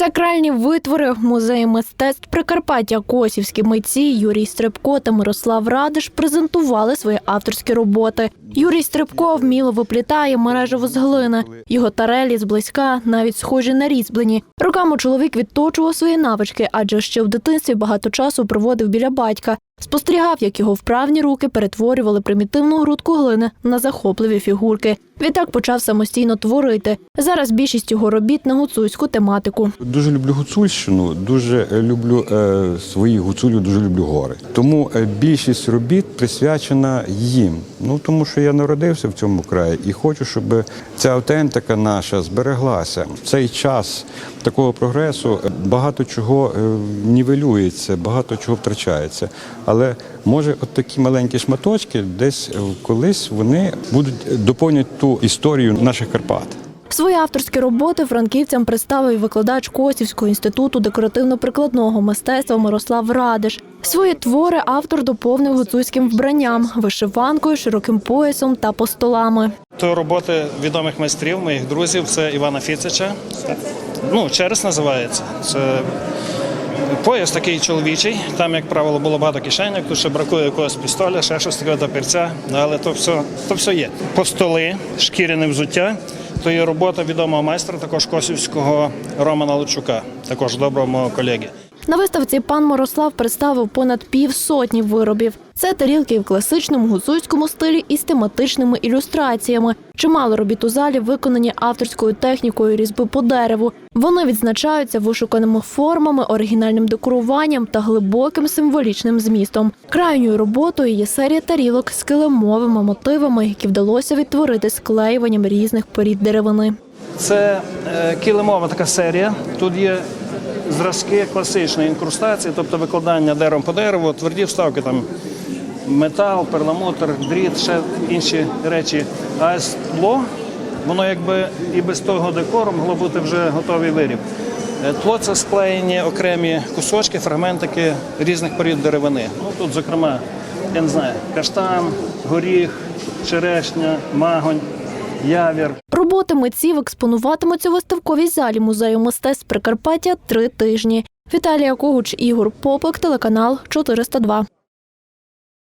Сакральні витвори музею мистецтв Прикарпаття Косівські митці Юрій Стрибко та Мирослав Радиш презентували свої авторські роботи. Юрій Стрибко вміло виплітає мережево з глини. Його тарелі зблизька навіть схожі на різьблені. Роками чоловік відточував свої навички, адже ще в дитинстві багато часу проводив біля батька. Спостерігав, як його вправні руки перетворювали примітивну грудку глини на захопливі фігурки. Відтак почав самостійно творити. Зараз більшість його робіт на гуцульську тематику. Дуже люблю гуцульщину, дуже е, люблю е, свої гуцулів, дуже люблю гори. Тому е, більшість робіт присвячена їм. Ну тому що я народився в цьому краї і хочу, щоб ця автентика наша збереглася. В цей час такого прогресу багато чого нівелюється, багато чого втрачається. Але може, от такі маленькі шматочки, десь колись вони будуть доповнювати ту історію наших Карпат. Свої авторські роботи франківцям представив викладач Косівського інституту декоративно-прикладного мистецтва Мирослав Радиш. Свої твори автор доповнив гуцульським вбранням, вишиванкою, широким поясом та постолами. То роботи відомих майстрів, моїх друзів, це Івана Фіцича. Ну, Черес називається. Це пояс такий чоловічий. Там, як правило, було багато кишеньок, тут ще бракує якогось пістоля, ще щось таке папірця, але то все, то все є. Постоли, шкіряне взуття. То є робота відомого майстра, також косівського Романа Лучука, також доброго мого колеги. На виставці пан Мирослав представив понад півсотні виробів. Це тарілки в класичному гуцульському стилі із тематичними ілюстраціями. Чимало робіт у залі виконані авторською технікою різьби по дереву. Вони відзначаються вишуканими формами, оригінальним декоруванням та глибоким символічним змістом. Крайньою роботою є серія тарілок з килимовими мотивами, які вдалося відтворити склеюванням різних порід деревини. Це е, килимова така серія. Тут є зразки класичної інкрустації, тобто викладання деревом по дереву, тверді вставки там метал, перламутр, дріт, ще інші речі. А скло, воно якби і без того декору могло бути вже готовий виріб. Е, Тло це склеєні окремі кусочки, фрагментики різних порід деревини. Ну тут, зокрема, я не знаю, каштан, горіх, черешня, магонь, явір. Роботи митців експонуватимуться у виставковій залі музею мистецтв Прикарпаття три тижні. Віталія Когуч, Ігор Попик, телеканал 402.